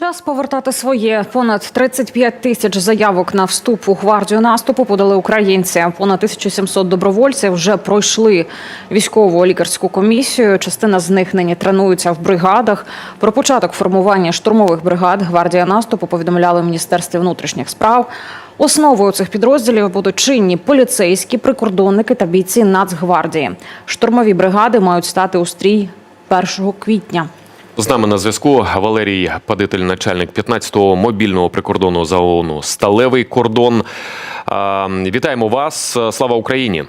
Час повертати своє. Понад 35 тисяч заявок на вступ у гвардію наступу подали українці. Понад 1700 добровольців вже пройшли військову лікарську комісію. Частина з них нині тренуються в бригадах. Про початок формування штурмових бригад гвардія наступу повідомляли в міністерстві внутрішніх справ. Основою цих підрозділів будуть чинні поліцейські, прикордонники та бійці Нацгвардії. Штурмові бригади мають стати у стрій 1 квітня. З нами на зв'язку Валерій Падитель, начальник 15-го мобільного прикордонного загону Сталевий кордон. Вітаємо вас. Слава Україні!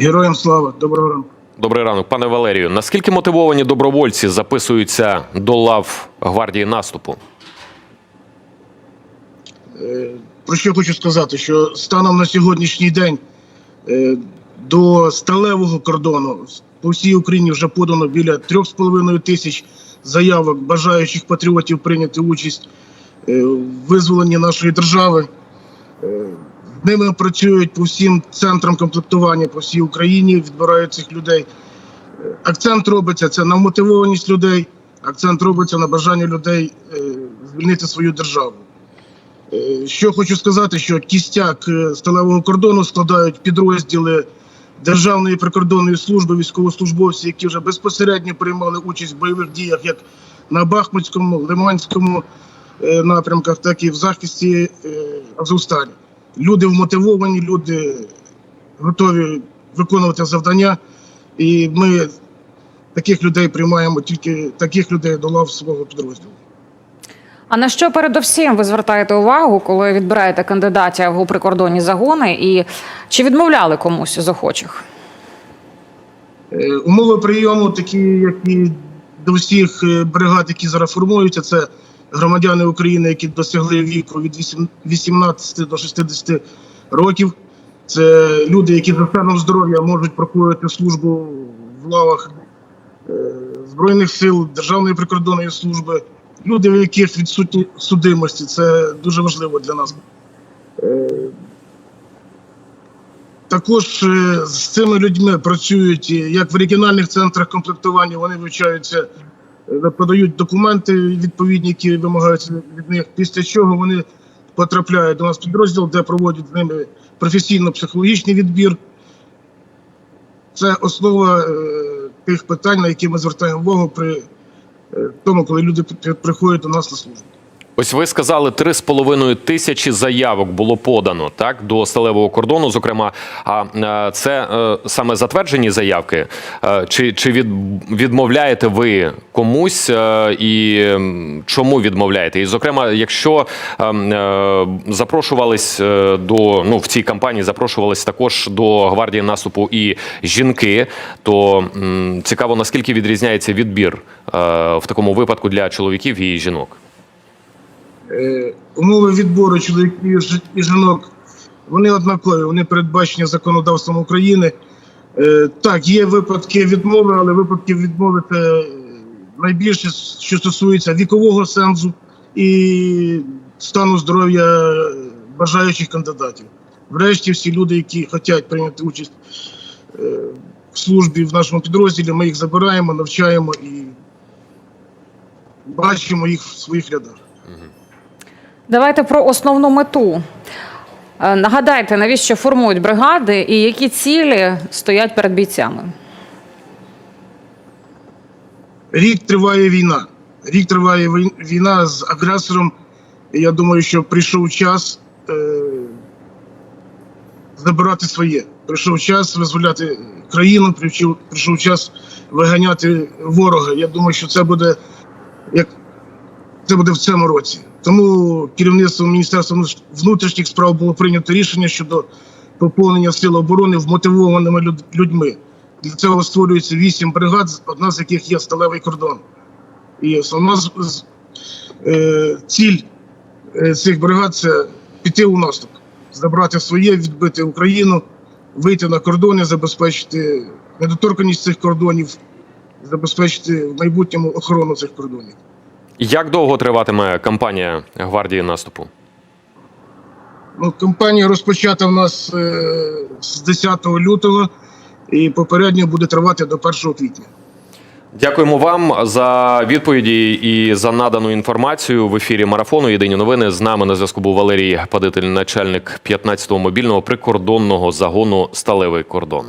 Героям слава, доброго ранку. Добрий ранок, пане Валерію. Наскільки мотивовані добровольці записуються до лав гвардії наступу? Е, Про що хочу сказати, що станом на сьогоднішній день е, до сталевого кордону по всій Україні вже подано біля 3,5 тисяч заявок бажаючих патріотів прийняти участь е, в визволенні нашої держави. Е, З ними працюють по всім центрам комплектування по всій Україні, відбирають цих людей. Е, Акцент робиться це на мотивованість людей, акцент робиться на бажання людей е, звільнити свою державу. Е, Що хочу сказати, що кістяк е, сталевого кордону складають підрозділи Державної прикордонної служби, військовослужбовці, які вже безпосередньо приймали участь в бойових діях як на Бахмутському, Лиманському е, напрямках, так і в захисті е, Азовсталі. Люди вмотивовані, люди готові виконувати завдання, і ми таких людей приймаємо тільки таких людей до лав свого підрозділу. А на що передовсім ви звертаєте увагу, коли відбираєте кандидатів у прикордонні загони, і чи відмовляли комусь з охочих? Е, Умови прийому, такі, як і до всіх е, бригад, які зараз формуються, це громадяни України, які досягли віку від вісім- 18 до 60 років. Це люди, які за станом здоров'я можуть проходити службу в лавах е, Збройних сил, Державної прикордонної служби. Люди, у яких відсутні судимості, це дуже важливо для нас. Е, також е, з цими людьми працюють як в регіональних центрах комплектування, вони вивчаються, е, подають документи відповідні, які вимагаються від них. Після чого вони потрапляють до нас в підрозділ, де проводять з ними професійно-психологічний відбір. Це основа тих питань, на які ми звертаємо увагу при тому, коли люди при- приходять до нас на службу. Ось ви сказали, 3,5 тисячі заявок було подано так до сталевого кордону. Зокрема, а е, це е, саме затверджені заявки? Е, Чи, чи від, відмовляєте ви комусь і чому відмовляєте? І, зокрема, якщо е, е, запрошувались до ну в цій кампанії, запрошувались також до гвардії наступу і жінки, то цікаво наскільки відрізняється відбір в такому випадку для чоловіків і жінок. Е, умови відбору чоловіків і жінок вони однакові, вони передбачені законодавством України. Е, так, є випадки відмови, але випадки відмови це найбільше, що стосується вікового сенсу і стану здоров'я бажаючих кандидатів. Врешті, всі люди, які хочуть прийняти участь е, в службі в нашому підрозділі, ми їх забираємо, навчаємо і бачимо їх в своїх рядах. Давайте про основну мету. Е, Нагадайте, навіщо формують бригади і які цілі стоять перед бійцями? Рік триває війна. Рік триває вій- війна з агресором. Я думаю, що прийшов час е, забирати своє. Прийшов час визволяти країну, прийшов, прийшов час виганяти ворога. Я думаю, що це буде як це буде в цьому році. Тому керівництвом Міністерства внутрішніх справ було прийнято рішення щодо поповнення сил оборони вмотивованими людьми. Для цього створюється вісім бригад, одна з яких є сталевий кордон. І основна е, ціль е, цих бригад це піти у наступ, забрати своє, відбити Україну, вийти на кордони, забезпечити недоторканність цих кордонів, забезпечити в майбутньому охорону цих кордонів. Як довго триватиме кампанія гвардії наступу? Ну, кампанія розпочата в нас е, з 10 лютого і попередньо буде тривати до 1 квітня. Дякуємо вам за відповіді і за надану інформацію в ефірі марафону. Єдині новини з нами на зв'язку був Валерій Падитель, начальник 15-го мобільного прикордонного загону Сталевий кордон.